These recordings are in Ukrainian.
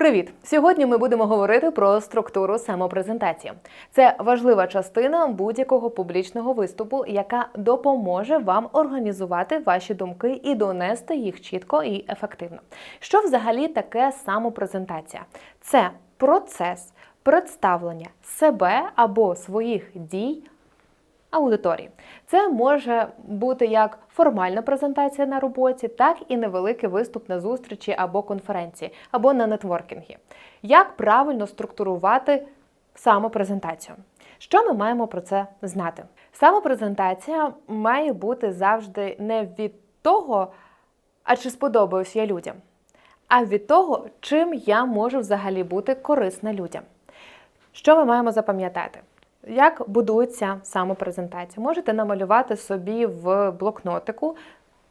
Привіт! Сьогодні ми будемо говорити про структуру самопрезентації. Це важлива частина будь-якого публічного виступу, яка допоможе вам організувати ваші думки і донести їх чітко і ефективно. Що взагалі таке самопрезентація? Це процес представлення себе або своїх дій аудиторії. Це може бути як формальна презентація на роботі, так і невеликий виступ на зустрічі або конференції, або на нетворкінгі. Як правильно структурувати самопрезентацію? Що ми маємо про це знати? Самопрезентація має бути завжди не від того, а чи сподобаюсь я людям, а від того, чим я можу взагалі бути корисна людям. Що ми маємо запам'ятати? Як будується самопрезентація? Можете намалювати собі в блокнотику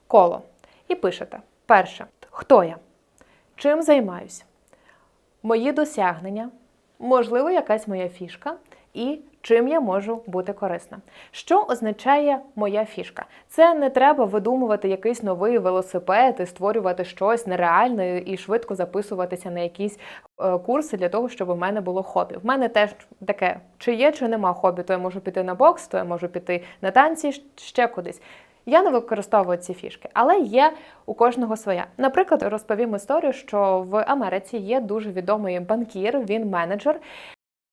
коло і пишете: перше, хто я? Чим займаюся? Мої досягнення, можливо, якась моя фішка, і чим я можу бути корисна. Що означає моя фішка? Це не треба видумувати якийсь новий велосипед і створювати щось нереальне і швидко записуватися на якісь е, курси для того, щоб у мене було хобі. В мене теж таке, чи є, чи нема хобі, то я можу піти на бокс, то я можу піти на танці, ще кудись. Я не використовую ці фішки, але є у кожного своя. Наприклад, розповім історію, що в Америці є дуже відомий банкір, він менеджер.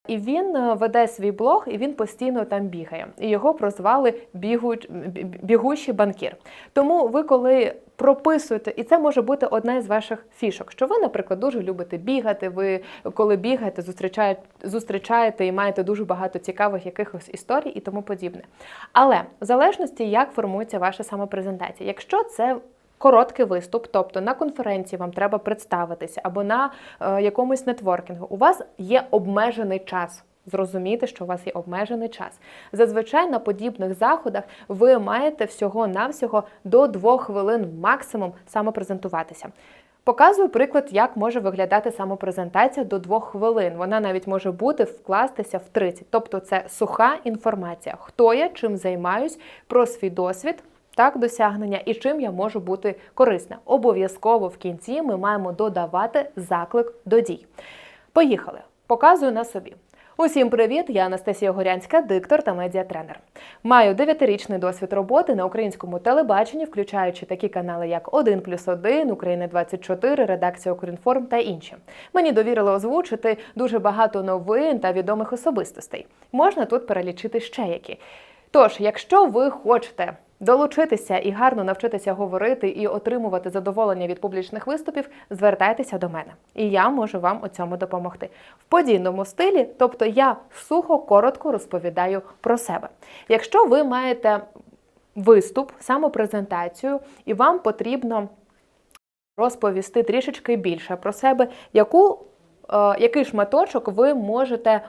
І він е, веде свій блог, і він постійно там бігає. І його прозвали бігу... бігущий банкір. Тому ви, коли прописуєте, і це може бути одна із ваших фішок, що ви, наприклад, дуже любите бігати. Ви коли бігаєте, зустрічаєте, зустрічаєте і маєте дуже багато цікавих якихось історій і тому подібне. Але в залежності, як формується ваша самопрезентація, якщо це Короткий виступ, тобто на конференції вам треба представитися або на е, якомусь нетворкінгу. У вас є обмежений час. Зрозуміти, що у вас є обмежений час. Зазвичай на подібних заходах ви маєте всього-навсього до двох хвилин максимум самопрезентуватися. Показую приклад, як може виглядати самопрезентація до двох хвилин. Вона навіть може бути вкластися в 30. Тобто це суха інформація, хто я, чим займаюсь, про свій досвід так, досягнення і чим я можу бути корисна. Обов'язково в кінці ми маємо додавати заклик до дій. Поїхали! Показую на собі. Усім привіт! Я Анастасія Горянська, диктор та медіатренер. Маю 9-річний досвід роботи на українському телебаченні, включаючи такі канали, як 1 плюс 1, Україна 24, редакція Укрінформ та інші. Мені довірили озвучити дуже багато новин та відомих особистостей. Можна тут перелічити ще які. Тож, якщо ви хочете долучитися і гарно навчитися говорити і отримувати задоволення від публічних виступів, звертайтеся до мене, і я можу вам у цьому допомогти в подійному стилі. Тобто я сухо коротко розповідаю про себе. Якщо ви маєте виступ, самопрезентацію, і вам потрібно розповісти трішечки більше про себе, яку, який шматочок ви можете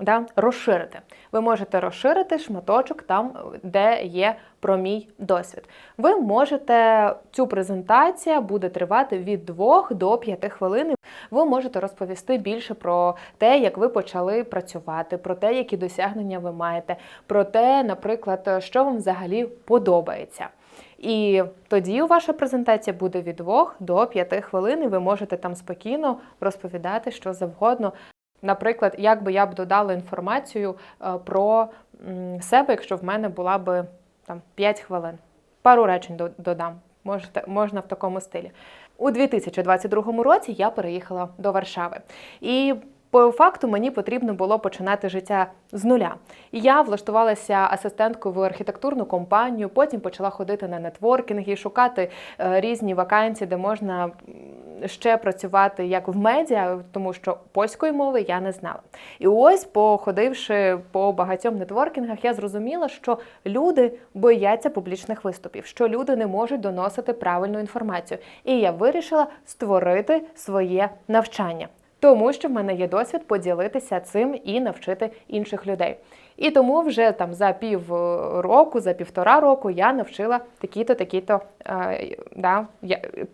да, розширити. Ви можете розширити шматочок там, де є про мій досвід. Ви можете цю презентацію буде тривати від 2 до 5 хвилин. Ви можете розповісти більше про те, як ви почали працювати, про те, які досягнення ви маєте, про те, наприклад, що вам взагалі подобається. І тоді ваша презентація буде від 2 до 5 хвилин, і ви можете там спокійно розповідати що завгодно. Наприклад, як би я б додала інформацію е, про себе, якщо в мене була б там 5 хвилин. Пару речень додам. Можете, можна в такому стилі. У 2022 році я переїхала до Варшави. І по факту мені потрібно було починати життя з нуля. Я влаштувалася асистенткою в архітектурну компанію, потім почала ходити на нетворкінги, шукати е, різні вакансії, де можна ще працювати як в медіа, тому що польської мови я не знала. І ось, походивши по багатьом нетворкінгах, я зрозуміла, що люди бояться публічних виступів, що люди не можуть доносити правильну інформацію. І я вирішила створити своє навчання. Тому що в мене є досвід поділитися цим і навчити інших людей. І тому вже там за пів е, року, за півтора року я навчила такі-то, такі-то е, да,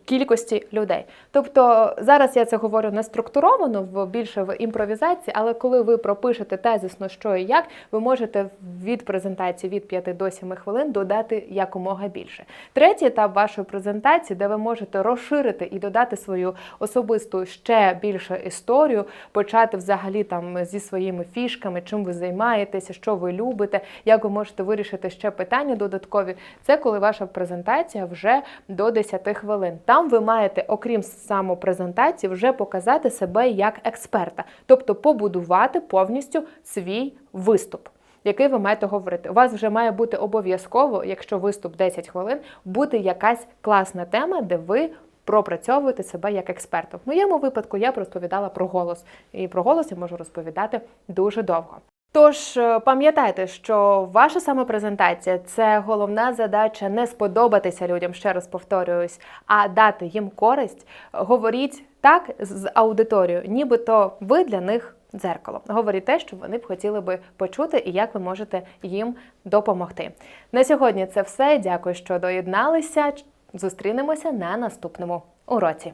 кількості людей. Тобто зараз я це говорю не структуровано, в більше в імпровізації, але коли ви пропишете тезисно, що і як, ви можете від презентації від 5 до 7 хвилин додати якомога більше. Третій етап вашої презентації, де ви можете розширити і додати свою особисту ще більше історію, почати взагалі там зі своїми фішками, чим ви займаєтеся, що ви любите, як ви можете вирішити ще питання додаткові. Це коли ваша презентація вже до 10 хвилин. Там ви маєте, окрім самопрезентації, вже показати себе як експерта, тобто побудувати повністю свій виступ. Який ви маєте говорити? У вас вже має бути обов'язково, якщо виступ 10 хвилин, бути якась класна тема, де ви пропрацьовуєте себе як експерта. В моєму випадку я розповідала про голос, і про голос я можу розповідати дуже довго. Тож е, пам'ятайте, що ваша самопрезентація це головна задача не сподобатися людям, ще раз повторююсь, а дати їм користь. Говоріть так з аудиторією, нібито ви для них дзеркало. Говоріть те, що вони б хотіли би почути, і як ви можете їм допомогти. На сьогодні це все. Дякую, що доєдналися. Зустрінемося на наступному уроці.